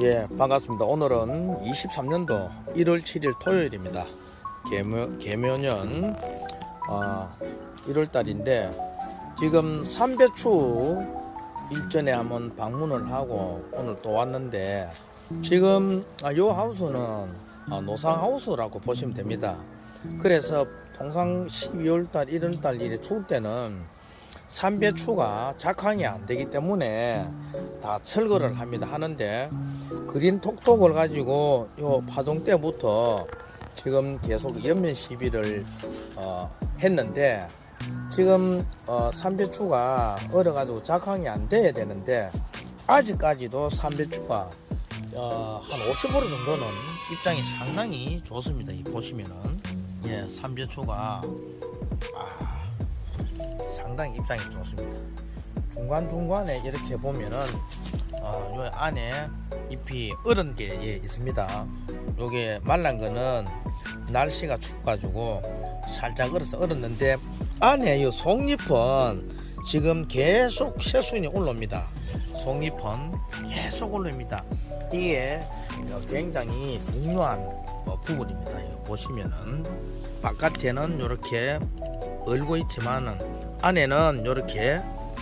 예, 반갑습니다. 오늘은 23년도 1월 7일 토요일입니다. 개묘, 개묘년 어, 1월 달인데 지금 삼배추 일전에 한번 방문을 하고 오늘 또 왔는데 지금 아, 요 하우스는 아, 노상 하우스라고 보시면 됩니다. 그래서 통상 12월 달, 1월 달 일에 추울 때는 삼배추가 작황이 안 되기 때문에 다 철거를 합니다. 하는데 그린 톡톡을 가지고 요 파동 때부터 지금 계속 연면 시비를 어, 했는데 지금 어, 삼배추가 얼어가지고 작황이 안 돼야 되는데 아직까지도 삼배추가 어, 한 50% 정도는 입장이 상당히 좋습니다. 이 보시면은 예 삼배추가 아, 상당히 입장이 좋습니다. 중간 중간에 이렇게 보면은 어, 요 안에 잎이 얼은 게 예, 있습니다. 요게 말란 거는 날씨가 추워가지고 살짝 얼어서 얼었는데 안에 이 속잎은 지금 계속 새순이 올라옵니다. 속잎은 계속 올라옵니다. 이게 굉장히 중요한 어, 부분입니다. 보시면은 바깥에는 이렇게 얼고 있지만은 안에는 이렇게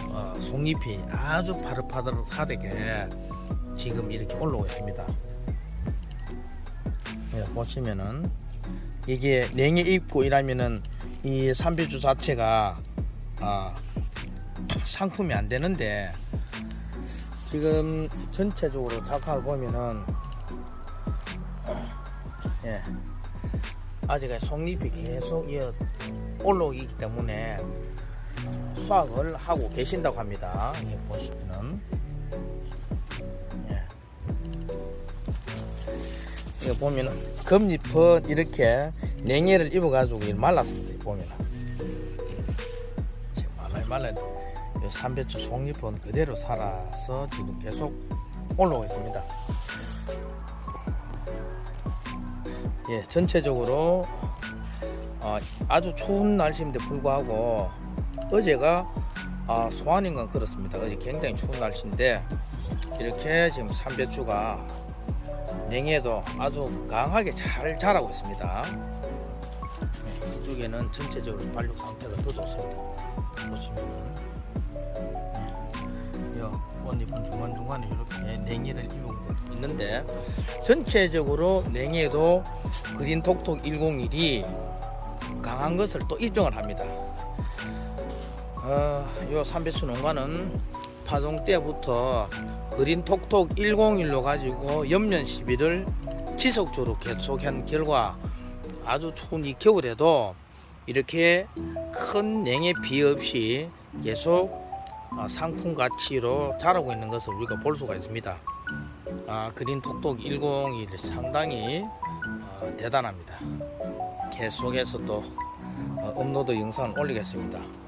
어, 속잎이 아주 파릇파릇하게 지금 이렇게 올라오고 있습니다. 예, 보시면은 이게 냉에 입고 이러면은 이 삼배주 자체가 아, 상품이 안 되는데 지금 전체적으로 작화를 보면은 예, 아직 속잎이 계속 올라오기 때문에 수확을 하고 계신다고 합니다. 예, 보시면은 예. 이거 보면은 금잎은 이렇게 냉해를 입어가지고 말랐습니다. 보면은 지금 말라 말라 이 삼배추 속잎은 그대로 살아서 지금 계속 올라오고 있습니다. 예, 전체적으로 어, 아주 추운 날씨인데 불구하고 어제가 아, 소환인 건 그렇습니다. 어제 굉장히 추운 날씨인데 이렇게 지금 삼배추가 냉해도 아주 강하게 잘 자라고 있습니다. 네, 이쪽에는 전체적으로 발육 상태가 더 좋습니다. 보시면은 네, 요 꽃잎은 중간중간에 이렇게 냉해를 입은 있는데 전체적으로 냉해도 그린 톡톡 101이 강한 것을 또 입증을 합니다. 어, 요 삼배추 농가는 파종 때부터 그린 톡톡 101로 가지고 연면 시비를 지속적으로 계속한 결과 아주 추운 이 겨울에도 이렇게 큰 냉해 비 없이 계속 어, 상품 가치로 자라고 있는 것을 우리가 볼 수가 있습니다. 아, 그린 톡톡 101 상당히 어, 대단합니다. 계속해서 또 어, 업로드 영상을 올리겠습니다.